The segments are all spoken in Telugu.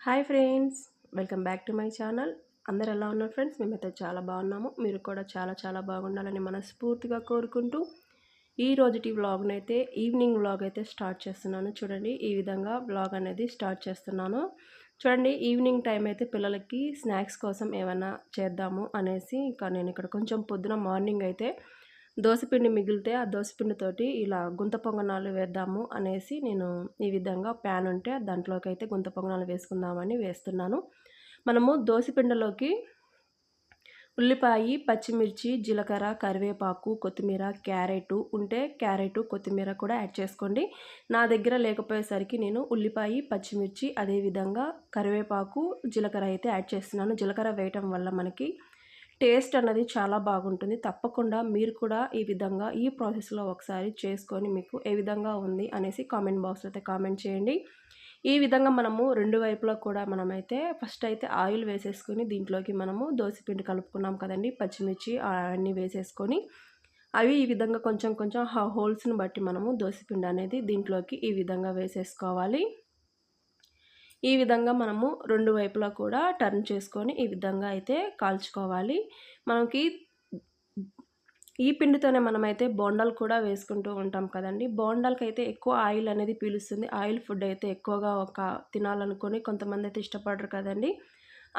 Hi friends welcome back to my channel. అందరు ఎలా ఉన్నారు ఫ్రెండ్స్? మేమైతే చాలా బాగున్నాము. మీరు కూడా చాలా చాలా బాగుండాలని మనస్ఫూర్తిగా కోరుకుంటూ ఈ రోజుటి వ్లాగ్ని అయితే ఈవినింగ్ వ్లాగ్ అయితే స్టార్ట్ చేస్తున్నాను. చూడండి ఈ విధంగా వ్లాగ్ అనేది స్టార్ట్ చేస్తున్నాను. చూడండి ఈవినింగ్ టైం అయితే పిల్లలకి స్నాక్స్ కోసం ఏమైనా చేద్దాము అనేసి ఇంకా నేను ఇక్కడ కొంచెం పొద్దున మార్నింగ్ అయితే దోసపిండి మిగిలితే ఆ దోసపిండితోటి ఇలా గుంత పొంగనాలు వేద్దాము అనేసి నేను ఈ విధంగా ప్యాన్ ఉంటే దాంట్లోకి అయితే గుంత పొంగనాలు వేసుకుందామని వేస్తున్నాను. మనము దోసపిండలోకి ఉల్లిపాయ పచ్చిమిర్చి జీలకర్ర కరివేపాకు కొత్తిమీర క్యారెట్ ఉంటే క్యారెట్ కొత్తిమీర కూడా యాడ్ చేసుకోండి. నా దగ్గర లేకపోయేసరికి నేను ఉల్లిపాయ పచ్చిమిర్చి అదేవిధంగా కరివేపాకు జీలకర్ర అయితే యాడ్ చేస్తున్నాను. జీలకర్ర వేయటం వల్ల మనకి టేస్ట్ అన్నది చాలా బాగుంటుంది. తప్పకుండా మీరు కూడా ఈ విధంగా ఈ ప్రాసెస్లో ఒకసారి చేసుకొని మీకు ఏ విధంగా ఉంది అనేసి కామెంట్ బాక్స్లో అయితే కామెంట్ చేయండి. ఈ విధంగా మనము రెండు వైపులా కూడా మనమైతే ఫస్ట్ అయితే ఆయిల్ వేసేసుకొని దీంట్లోకి మనము దోశపిండి కలుపుకున్నాం కదండి. పచ్చిమిర్చి అన్నీ వేసేసుకొని అవి ఈ విధంగా కొంచెం కొంచెం హోల్స్ని బట్టి మనము దోశపిండి అనేది దీంట్లోకి ఈ విధంగా వేసేసుకోవాలి. ఈ విధంగా మనము రెండు వైపులా కూడా టర్న్ చేసుకొని ఈ విధంగా అయితే కాల్చుకోవాలి. మనకి ఈ పిండితోనే మనమైతే బోండాలు కూడా వేసుకుంటూ ఉంటాం కదండి. బోండాలకి అయితే ఎక్కువ ఆయిల్ అనేది పీలుస్తుంది. ఆయిల్ ఫుడ్ అయితే ఎక్కువగా ఒక తినాలనుకొని కొంతమంది అయితే ఇష్టపడరు కదండి.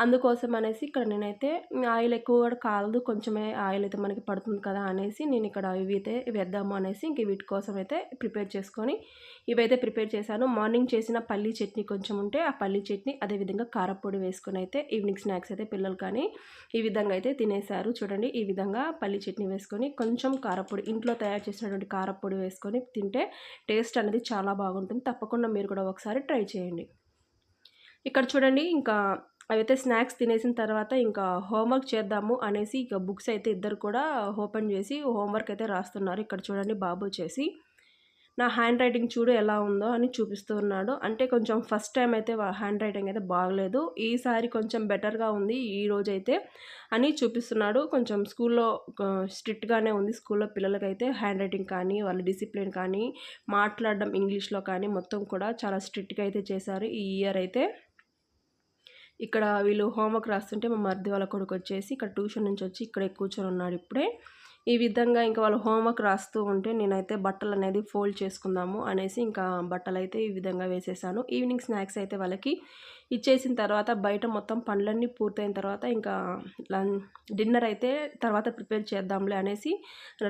అందుకోసం అనేసి ఇక్కడ నేనైతే ఆయిల్ ఎక్కువ కూడా కాలదు కొంచెమే ఆయిల్ అయితే మనకి పడుతుంది కదా అనేసి నేను ఇక్కడ ఇవి అయితే వేద్దాము అనేసి ఇంక వీటి కోసం అయితే ప్రిపేర్ చేసుకొని ఇవైతే ప్రిపేర్ చేశాను. మార్నింగ్ చేసిన పల్లీ చట్నీ కొంచెం ఉంటే ఆ పల్లీ చట్నీ అదేవిధంగా కారపొడి వేసుకొని అయితే ఈవినింగ్ స్నాక్స్ అయితే పిల్లలు కానీ ఈ విధంగా అయితే తినేశారు. చూడండి ఈ విధంగా పల్లీ చట్నీ వేసుకొని కొంచెం కారపొడి ఇంట్లో తయారు చేసినటువంటి కారపొడి వేసుకొని తింటే టేస్ట్ అనేది చాలా బాగుంటుంది. తప్పకుండా మీరు కూడా ఒకసారి ట్రై చేయండి. ఇక్కడ చూడండి ఇంకా అవైతే స్నాక్స్ తినేసిన తర్వాత ఇంకా హోంవర్క్ చేద్దాము అనేసి ఇక బుక్స్ అయితే ఇద్దరు కూడా ఓపెన్ చేసి హోంవర్క్ అయితే రాస్తున్నారు. ఇక్కడ చూడండి బాబు వచ్చేసి. నా హ్యాండ్ రైటింగ్ చూడు ఎలా ఉందో అని చూపిస్తూ ఉన్నాడు. అంటే కొంచెం ఫస్ట్ టైం అయితే హ్యాండ్ రైటింగ్ అయితే బాగలేదు. ఈసారి కొంచెం బెటర్గా ఉంది ఈ రోజైతే అని చూపిస్తున్నాడు. కొంచెం స్కూల్లో స్ట్రిక్ట్గానే ఉంది. స్కూల్లో పిల్లలకైతే హ్యాండ్ రైటింగ్ కానీ వాళ్ళ డిసిప్లిన్ కానీ మాట్లాడడం ఇంగ్లీష్లో కానీ మొత్తం కూడా చాలా స్ట్రిక్ట్గా అయితే చేశారు ఈ ఇయర్ అయితే. ఇక్కడ వీళ్ళు హోంవర్క్ రాస్తుంటే మా మరిది వాళ్ళ కొడుకు వచ్చేసి ఇక్కడ ట్యూషన్ నుంచి వచ్చి ఇక్కడే కూర్చొని ఉన్నాడు ఇప్పుడే. ఈ విధంగా ఇంకా వాళ్ళు హోంవర్క్ రాస్తూ ఉంటే నేనైతే బట్టలు అనేది ఫోల్డ్ చేసుకుందాము అనేసి ఇంకా బట్టలు అయితే ఈ విధంగా వేసేసాను. ఈవినింగ్ స్నాక్స్ అయితే వాళ్ళకి ఇచ్చేసిన తర్వాత బయట మొత్తం పండ్లన్నీ పూర్తయిన తర్వాత ఇంకా డిన్నర్ అయితే తర్వాత ప్రిపేర్ చేద్దాంలే అనేసి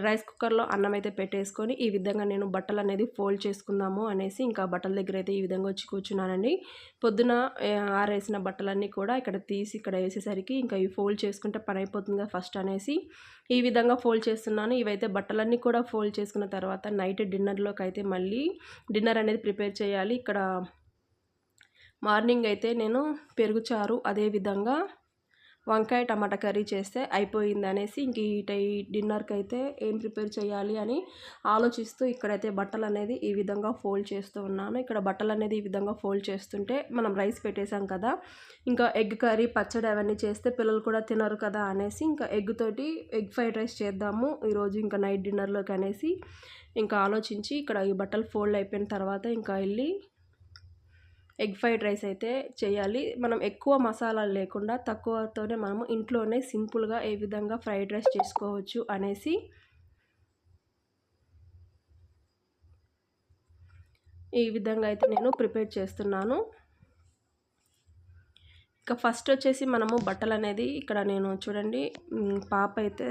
రైస్ కుక్కర్లో అన్నం అయితే పెట్టేసుకొని ఈ విధంగా నేను బట్టలు అనేది ఫోల్డ్ చేసుకుందాము అనేసి ఇంకా బట్టల దగ్గర అయితే ఈ విధంగా వచ్చి కూర్చున్నానండి. పొద్దున ఆరేసిన బట్టలన్నీ కూడా ఇక్కడ తీసి ఇక్కడ వేసేసరికి ఇంకా ఇవి ఫోల్డ్ చేసుకుంటే పని అయిపోతుంది ఫస్ట్ అనేసి ఈ విధంగా ఫోల్డ్ చేస్తున్నాను. ఇవైతే బట్టలన్నీ కూడా ఫోల్డ్ చేసుకున్న తర్వాత నైట్ డిన్నర్లోకి అయితే మళ్ళీ డిన్నర్ అనేది ప్రిపేర్ చేయాలి. ఇక్కడ మార్నింగ్ అయితే నేను పెరుగుచారు అదేవిధంగా వంకాయ టమాటా కర్రీ చేస్తే అయిపోయింది అనేసి ఇంక ఈ డిన్నర్కి అయితే ఏం ప్రిపేర్ చేయాలి అని ఆలోచిస్తూ ఇక్కడైతే బట్టలు అనేది ఈ విధంగా ఫోల్డ్ చేస్తూ ఉన్నాను. ఇక్కడ బట్టలు అనేది ఈ విధంగా ఫోల్డ్ చేస్తుంటే మనం రైస్ పెట్టేసాం కదా ఇంకా ఎగ్ కర్రీ పచ్చడి అవన్నీ చేస్తే పిల్లలు కూడా తినరు కదా అనేసి ఇంకా ఎగ్ తోటి ఎగ్ ఫ్రైడ్ రైస్ చేద్దాము ఈరోజు ఇంకా నైట్ డిన్నర్లోకి అనేసి ఇంకా ఆలోచించి ఇక్కడ ఈ బట్టలు ఫోల్డ్ అయిపోయిన తర్వాత ఇంకా వెళ్ళి ఎగ్ ఫ్రైడ్ రైస్ అయితే చేయాలి. మనం ఎక్కువ మసాలాలు లేకుండా తక్కువతోనే మనము ఇంట్లోనే సింపుల్గా ఏ విధంగా ఫ్రైడ్ రైస్ చేసుకోవచ్చు అనేసి ఈ విధంగా అయితే నేను ప్రిపేర్ చేస్తున్నాను. ఇక ఫస్ట్ వచ్చేసి మనము బట్టలు అనేది ఇక్కడ నేను చూడండి. పాప అయితే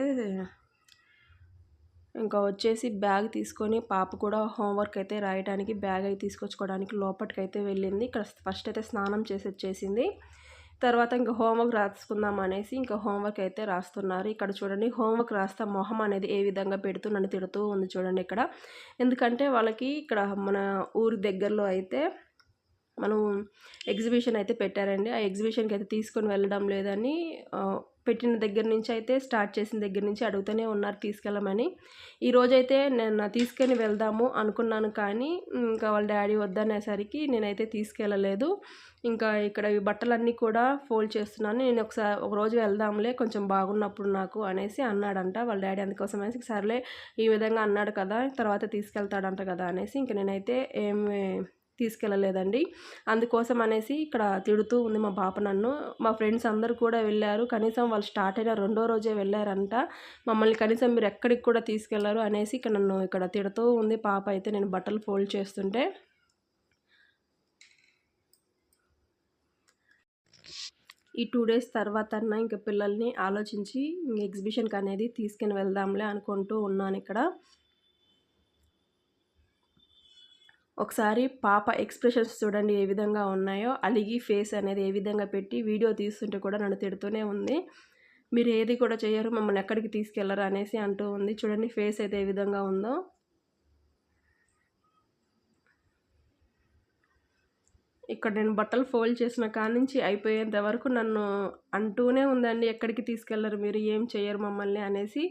ఇంకా వచ్చేసి బ్యాగ్ తీసుకొని పాప కూడా హోంవర్క్ అయితే రాయడానికి బ్యాగ్ అయితే తీసుకొచ్చుకోవడానికి లోపలికి అయితే వెళ్ళింది. ఇక్కడ ఫస్ట్ అయితే స్నానం చేసి వచ్చేసింది. తర్వాత ఇంకా హోంవర్క్ రాసుకుందాం అనేసి ఇంకా హోంవర్క్ అయితే రాస్తున్నారు. ఇక్కడ చూడండి హోంవర్క్ రాస్తా మొహం అనేది ఏ విధంగా పెడుతూ నన్ను తిడుతూ ఉంది చూడండి ఇక్కడ. ఎందుకంటే వాళ్ళకి ఇక్కడ మన ఊరి దగ్గరలో అయితే మనం ఎగ్జిబిషన్ అయితే పెట్టారండి. ఆ ఎగ్జిబిషన్కి అయితే తీసుకొని వెళ్ళడం లేదని పెట్టిన దగ్గర నుంచి అయితే స్టార్ట్ చేసిన దగ్గర నుంచి అడుగుతూనే ఉన్నారు తీసుకెళ్ళమని. ఈరోజైతే నేను తీసుకొని వెళ్దాము అనుకున్నాను కానీ ఇంకా వాళ్ళ డాడీ వద్దనేసరికి నేనైతే తీసుకెళ్ళలేదు. ఇంకా ఇక్కడ ఈ బట్టలన్నీ కూడా ఫోల్డ్ చేస్తున్నాను. నేను ఒకసారి ఒక రోజు వెళ్దాంలే కొంచెం బాగున్నప్పుడు నాకు అనేసి అన్నాడంట. వాళ్ళ డాడీ అందుకోసం అనేసి సర్లే ఈ విధంగా అన్నాడు కదా తర్వాత తీసుకెళ్తాడంట కదా అనేసి ఇంక నేనైతే ఏమి తీసుకెళ్ళలేదండి. అందుకోసం అనేసి ఇక్కడ తిడుతూ ఉంది మా పాప నన్ను. మా ఫ్రెండ్స్ అందరూ కూడా వెళ్ళారు. కనీసం వాళ్ళు స్టార్ట్ అయిన రెండో రోజే వెళ్ళారంట. మమ్మల్ని కనీసం మీరు ఎక్కడికి కూడా తీసుకెళ్ళారు అనేసి ఇక్కడ నన్ను ఇక్కడ తిడుతూ ఉంది. పాప అయితే నేను బట్టలు ఫోల్డ్ చేస్తుంటే. ఈ టూ డేస్ తర్వాత అన్న ఇంకా పిల్లల్ని ఆలోచించి ఎగ్జిబిషన్కి అనేది తీసుకుని వెళ్దాంలే అనుకుంటూ ఉన్నాను ఇక్కడ. ఒకసారి పాప ఎక్స్ప్రెషన్స్ చూడండి ఏ విధంగా ఉన్నాయో అలిగి ఫేస్ అనేది ఏ విధంగా పెట్టి వీడియో తీస్తుంటే కూడా నన్ను తిడుతూనే ఉంది. మీరు ఏది కూడా చేయరు మమ్మల్ని ఎక్కడికి తీసుకెళ్ళరు అనేసి అంటూ ఉంది. చూడండి ఫేస్ అయితే ఏ విధంగా ఉందో. ఇక్కడ నేను బట్టలు ఫోల్డ్ చేసిన కాడ నుంచి అయిపోయేంత వరకు నన్ను అంటూనే ఉందండి ఎక్కడికి తీసుకెళ్ళరు మీరు ఏం చేయరు మమ్మల్ని అనేసి.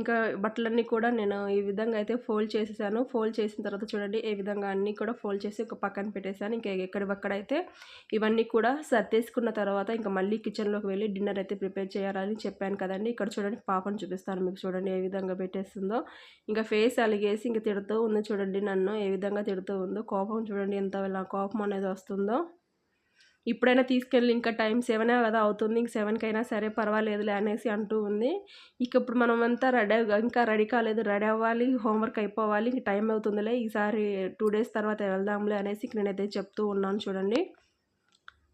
ఇంకా బట్టలన్నీ కూడా నేను ఈ విధంగా అయితే ఫోల్డ్ చేసేసాను. ఫోల్డ్ చేసిన తర్వాత చూడండి ఏ విధంగా అన్నీ కూడా ఫోల్డ్ చేసి ఒక పక్కన పెట్టేశాను ఇంకా ఎక్కడివక్కడైతే ఇవన్నీ కూడా సర్దేసుకున్న తర్వాత ఇంకా మళ్ళీ కిచెన్లోకి వెళ్ళి డిన్నర్ అయితే ప్రిపేర్ చేయాలని చెప్పాను కదండి. ఇక్కడ చూడండి పాపను చూపిస్తాను మీకు చూడండి ఏ విధంగా పెట్టేస్తుందో. ఇంకా ఫేస్ అలిగేసి ఇంకా తిడుతూ ఉంది చూడండి నన్ను ఏ విధంగా తిడుతూ ఉందో. కోపం చూడండి ఎంత కోపం అనేది వస్తుందో. ఇప్పుడైనా తీసుకెళ్ళి ఇంకా టైం సెవెనే కదా అవుతుంది ఇంక సెవెన్కి అయినా సరే పర్వాలేదులే అనేసి అంటూ ఉంది. ఇక ఇప్పుడు మనం అంతా రెడీ ఇంకా రెడీ కాలేదు రెడీ అవ్వాలి హోంవర్క్ అయిపోవాలి ఇంక టైం అవుతుందిలే ఈసారి టూ డేస్ తర్వాత వెళ్దాంలే అనేసి నేనైతే చెప్తూ ఉన్నాను చూడండి.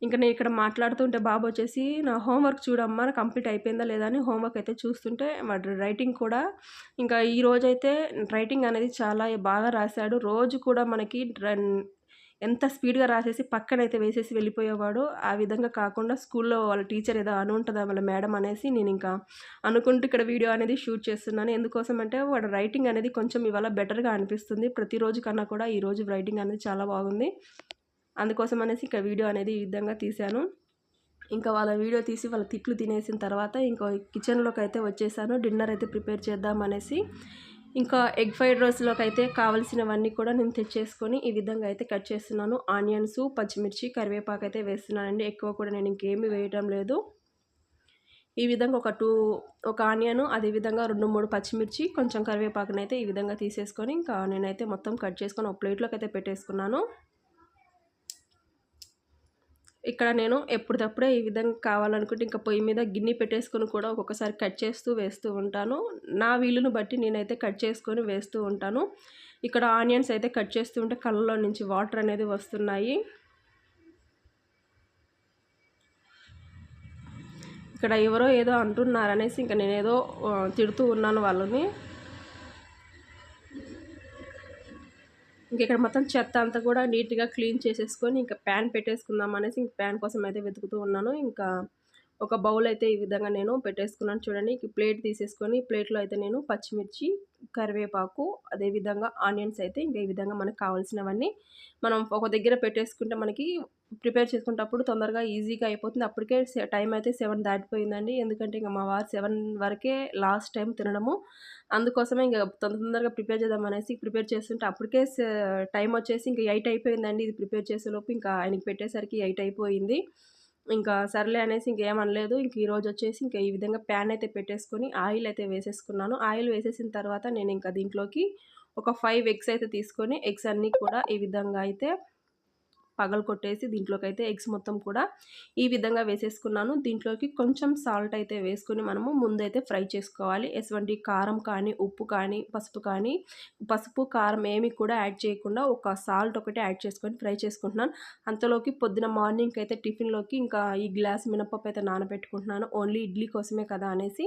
ఇంకా నేను ఇక్కడ మాట్లాడుతుంటే బాబు వచ్చేసి నా హోంవర్క్ చూడమ్మా కంప్లీట్ అయిపోయిందా లేదా అని హోంవర్క్ అయితే చూస్తుంటే వాడు రైటింగ్ కూడా ఇంకా ఈ రోజైతే రైటింగ్ అనేది చాలా బాగా రాశాడు. రోజు కూడా మనకి ఎంత స్పీడ్గా రాసేసి పక్కనైతే వేసేసి వెళ్ళిపోయేవాడు. ఆ విధంగా కాకుండా స్కూల్లో వాళ్ళ టీచర్ ఏదో అనుంటుందా వాళ్ళ మేడం అనేసి నేను ఇంకా అనుకుంటూ ఇక్కడ వీడియో అనేది షూట్ చేస్తున్నాను. ఎందుకోసం అంటే వాడు రైటింగ్ అనేది కొంచెం ఇవాళ బెటర్గా అనిపిస్తుంది. ప్రతిరోజు కన్నా కూడా ఈరోజు రైటింగ్ అనేది చాలా బాగుంది. అందుకోసం అనేసి ఇక్కడ వీడియో అనేది ఈ విధంగా తీశాను. ఇంకా వాళ్ళ వీడియో తీసి వాళ్ళ తిట్లు తినేసిన తర్వాత ఇంకో కిచెన్లోకి అయితే వచ్చేసాను. డిన్నర్ అయితే ప్రిపేర్ చేద్దాం అనేసి ఇంకా ఎగ్ ఫ్రైడ్ రైస్లోకి అయితే కావాల్సినవన్నీ కూడా నేను తెచ్చేసుకొని ఈ విధంగా అయితే కట్ చేస్తున్నాను. ఆనియన్స్ పచ్చిమిర్చి కరివేపాకు అయితే వేస్తున్నానండి. ఎక్కువ కూడా నేను ఇంకేమీ వేయటం లేదు. ఈ విధంగా ఒక టూ ఒక ఆనియన్ అదేవిధంగా రెండు మూడు పచ్చిమిర్చి కొంచెం కరివేపాకునైతే ఈ విధంగా తీసేసుకొని ఇంకా నేనైతే మొత్తం కట్ చేసుకొని ఒక ప్లేట్లోకి అయితే పెట్టేసుకున్నాను. ఇక్కడ నేను ఎప్పటికప్పుడే ఈ విధంగా కావాలనుకుంటే ఇంకా పొయ్యి మీద గిన్నె పెట్టేసుకొని కూడా ఒక్కొక్కసారి కట్ చేస్తూ వేస్తూ ఉంటాను. నా వీలును బట్టి నేనైతే కట్ చేసుకొని వేస్తూ ఉంటాను. ఇక్కడ ఆనియన్స్ అయితే కట్ చేస్తూ ఉంటే కళ్ళలో నుంచి వాటర్ అనేది వస్తున్నాయి. ఇక్కడ ఎవరో ఏదో అంటున్నారనేసి ఇంకా నేనేదో తిడుతూ ఉన్నాను వాళ్ళని. ఇంక ఇక్కడ మొత్తం చెత్త అంతా కూడా నీట్గా క్లీన్ చేసేసుకొని ఇంకా ప్యాన్ పెట్టేసుకుందాం అనేసి ఇంక ప్యాన్ కోసం అయితే వెతుకుతూ ఉన్నాను. ఇంకా ఒక బౌల్ అయితే ఈ విధంగా నేను పెట్టేసుకున్నాను చూడండి. ప్లేట్ తీసేసుకొని ప్లేట్లో అయితే నేను పచ్చిమిర్చి కరివేపాకు అదేవిధంగా ఆనియన్స్ అయితే ఇంకా ఈ విధంగా మనకు కావాల్సినవన్నీ మనం ఒక దగ్గర పెట్టేసుకుంటే మనకి ప్రిపేర్ చేసుకునేటప్పుడు తొందరగా ఈజీగా అయిపోతుంది. అప్పటికే టైం అయితే సెవెన్ దాటిపోయిందండి. ఎందుకంటే ఇంకా మా వారు సెవెన్ వరకే లాస్ట్ టైం తినడము. అందుకోసమే ఇంకా తొందరగా ప్రిపేర్ చేద్దాం అనేసి ప్రిపేర్ చేస్తుంటే అప్పటికే టైం వచ్చేసి ఇంకా ఎయిట్ అయిపోయిందండి. ఇది ప్రిపేర్ చేసేలోపు ఇంకా ఆయనకి పెట్టేసరికి ఎయిట్ అయిపోయింది. ఇంకా సర్లే అనేసి ఇంకేమనలేదు ఇంక ఈరోజు వచ్చేసి ఇంకా ఈ విధంగా ప్యాన్ అయితే పెట్టేసుకొని ఆయిల్ అయితే వేసేసుకున్నాను. ఆయిల్ వేసేసిన తర్వాత నేను ఇంకా దీంట్లోకి ఒక ఫైవ్ ఎగ్స్ అయితే తీసుకొని ఎగ్స్ అన్నీ కూడా ఈ విధంగా అయితే పగలు కొట్టేసి దీంట్లోకి అయితే ఎగ్స్ మొత్తం కూడా ఈ విధంగా వేసేసుకున్నాను. దీంట్లోకి కొంచెం సాల్ట్ అయితే వేసుకుని మనము ముందైతే ఫ్రై చేసుకోవాలి. ఎటువంటి కారం కానీ ఉప్పు కానీ పసుపు కానీ పసుపు కారం ఏమి కూడా యాడ్ చేయకుండా ఒక సాల్ట్ ఒకటి యాడ్ చేసుకొని ఫ్రై చేసుకుంటున్నాను. అంతలోకి పొద్దున మార్నింగ్కి అయితే టిఫిన్లోకి ఇంకా ఈ గ్లాస్ మినపప్పు అయితే నానబెట్టుకుంటున్నాను. ఓన్లీ ఇడ్లీ కోసమే కదా అనేసి.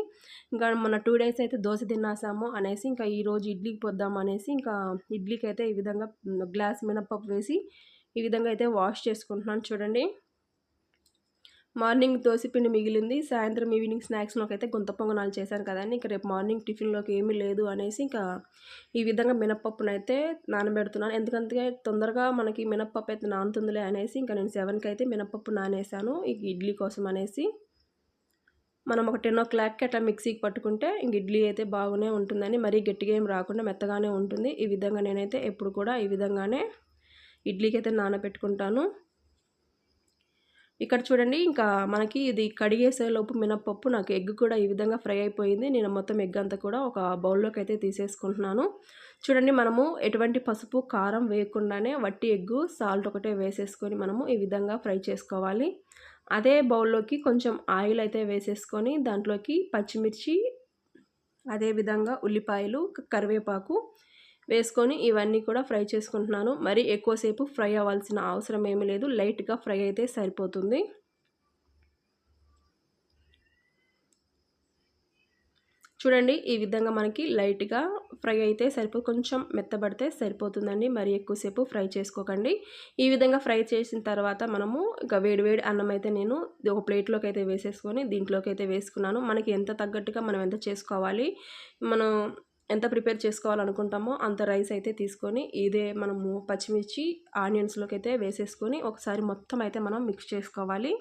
ఇంకా మన టూ డేస్ అయితే దోశ తిన్నాసాము అనేసి ఇంకా ఈరోజు ఇడ్లీకి పొద్దాం అనేసి ఇంకా ఇడ్లీకి అయితే ఈ విధంగా గ్లాస్ మినపప్పు వేసి ఈ విధంగా అయితే వాష్ చేసుకుంటున్నాను చూడండి. మార్నింగ్ దోశపిండి మిగిలింది. సాయంత్రం ఈవినింగ్ స్నాక్స్లోకి అయితే గుంత పొంగనాలు చేశాను కదండి. ఇంకా రేపు మార్నింగ్ టిఫిన్లోకి ఏమీ లేదు అనేసి ఇంకా ఈ విధంగా మినప్పప్పును అయితే నానబెడుతున్నాను. ఎందుకంటే తొందరగా మనకి మినప్పప్పు అయితే నానుతుందిలే అనేసి ఇంకా నేను సెవెన్కి అయితే మినప్పప్పు నానేసాను ఈ ఇడ్లీ కోసం అనేసి మనం ఒక టెన్ ఓ క్లాక్కి అట్లా మిక్సీకి పట్టుకుంటే ఇంక ఇడ్లీ అయితే బాగానే ఉంటుందని మరీ గట్టిగా ఏం రాకుండా మెత్తగానే ఉంటుంది. ఈ విధంగా నేనైతే ఎప్పుడు కూడా ఈ విధంగానే ఇడ్లీకి అయితే నానబెట్టుకుంటాను. ఇక్కడ చూడండి ఇంకా మనకి ఇది కడిగేసేలోపు మినప్పప్పు నాకు ఎగ్ కూడా ఈ విధంగా ఫ్రై అయిపోయింది. నేను మొత్తం ఎగ్ అంతా కూడా ఒక బౌల్లోకి అయితే తీసేసుకుంటున్నాను. చూడండి మనము ఎటువంటి పసుపు కారం వేయకుండానే వట్టి ఎగ్గు సాల్ట్ ఒకటే వేసేసుకొని మనము ఈ విధంగా ఫ్రై చేసుకోవాలి. అదే బౌల్లోకి కొంచెం ఆయిల్ అయితే వేసేసుకొని దాంట్లోకి పచ్చిమిర్చి అదేవిధంగా ఉల్లిపాయలు కరివేపాకు వేసుకొని ఇవన్నీ కూడా ఫ్రై చేసుకుంటున్నాను. మరి ఎక్కువసేపు ఫ్రై అవ్వాల్సిన అవసరం ఏమీ లేదు. లైట్గా ఫ్రై అయితే సరిపోతుంది. చూడండి ఈ విధంగా మనకి లైట్గా ఫ్రై అయితే సరిపో కొంచెం మెత్తబడితే సరిపోతుందండి. మరి ఎక్కువసేపు ఫ్రై చేసుకోకండి. ఈ విధంగా ఫ్రై చేసిన తర్వాత మనము ఇంకా వేడి వేడి అన్నం అయితే నేను ఒక ప్లేట్లోకి అయితే వేసేసుకొని దీంట్లోకి అయితే వేసుకున్నాను. మనకి ఎంత తగ్గట్టుగా మనం ఎంత చేసుకోవాలి? మనం ఎంత ప్రిపేర్ చేసుకోవాలనుకుంటామో అంత రైస్ అయితే తీసుకొని ఇదే మనము పచ్చిమిర్చి ఆనియన్స్లోకి అయితే వేసేసుకొని ఒకసారి మొత్తం అయితే మనం మిక్స్ చేసుకోవాలి.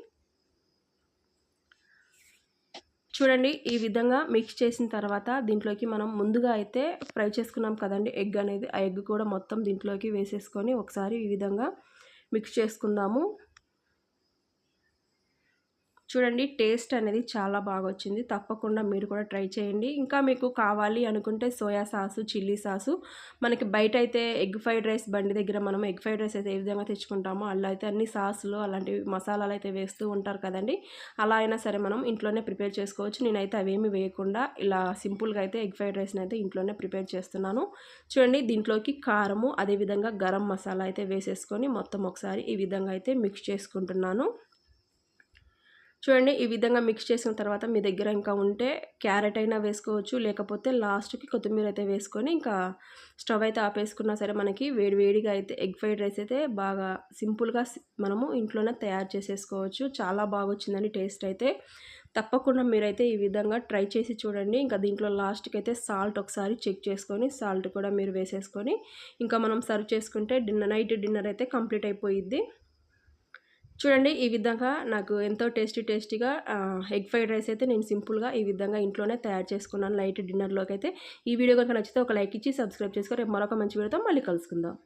చూడండి ఈ విధంగా మిక్స్ చేసిన తర్వాత దీంట్లోకి మనం ముందుగా అయితే ఫ్రై చేసుకున్నాం కదండి ఎగ్ అనేది ఆ ఎగ్ కూడా మొత్తం దీంట్లోకి వేసేసుకొని ఒకసారి ఈ విధంగా మిక్స్ చేసుకుందాము. చూడండి టేస్ట్ అనేది చాలా బాగా వచ్చింది తప్పకుండా మీరు కూడా ట్రై చేయండి. ఇంకా మీకు కావాలి అనుకుంటే సోయా సాసు చిల్లీ సాసు. మనకి బయట అయితే ఎగ్ ఫ్రైడ్ రైస్ బండి దగ్గర మనం ఎగ్ ఫ్రైడ్ రైస్ అయితే ఏ విధంగా తెచ్చుకుంటామో అలా అయితే అన్ని సాసులు అలాంటి మసాలాలు అయితే వేస్తూ ఉంటారు కదండి. అలా అయినా సరే మనం ఇంట్లోనే ప్రిపేర్ చేసుకోవచ్చు. నేనైతే అవేమి వేయకుండా ఇలా సింపుల్గా అయితే ఎగ్ ఫ్రైడ్ రైస్ని అయితే ఇంట్లోనే ప్రిపేర్ చేస్తున్నాను. చూడండి దీంట్లోకి కారము అదేవిధంగా గరం మసాలా అయితే వేసేసుకొని మొత్తం ఒకసారి ఈ విధంగా అయితే మిక్స్ చేసుకుంటున్నాను. చూడండి ఈ విధంగా మిక్స్ చేసిన తర్వాత మీ దగ్గర ఇంకా ఉంటే క్యారెట్ అయినా వేసుకోవచ్చు లేకపోతే లాస్ట్కి కొత్తిమీర అయితే వేసుకొని ఇంకా స్టవ్ అయితే ఆపేసుకున్నా సరే మనకి వేడివేడిగా అయితే ఎగ్ ఫ్రైడ్ రైస్ అయితే బాగా సింపుల్గా మనము ఇంట్లోనే తయారు చేసేసుకోవచ్చు. చాలా బాగా వచ్చిందండి టేస్ట్ అయితే. తప్పకుండా మీరైతే ఈ విధంగా ట్రై చేసి చూడండి. ఇంకా దీంట్లో లాస్ట్కి అయితే సాల్ట్ ఒకసారి చెక్ చేసుకొని సాల్ట్ కూడా మీరు వేసేసుకొని ఇంకా మనం సర్వ్ చేసుకుంటే డిన్నర్ నైట్ డిన్నర్ అయితే కంప్లీట్ అయిపోయిద్ది. చూడండి ఈ విధంగా నాకు ఎంతో టేస్టీ టేస్టీగా ఎగ్ ఫ్రైడ్ రైస్ అయితే నేను సింపుల్గా ఈ విధంగా ఇంట్లోనే తయారు చేసుకున్నాను. లైట్ డిన్నర్లోకి అయితే ఈ వీడియో కనుక నచ్చితే ఒక లైక్ ఇచ్చి సబ్స్క్రైబ్ చేసుకో. రేపు మరొక మంచి వీడియోతో మళ్ళీ కలుసుకుందాం.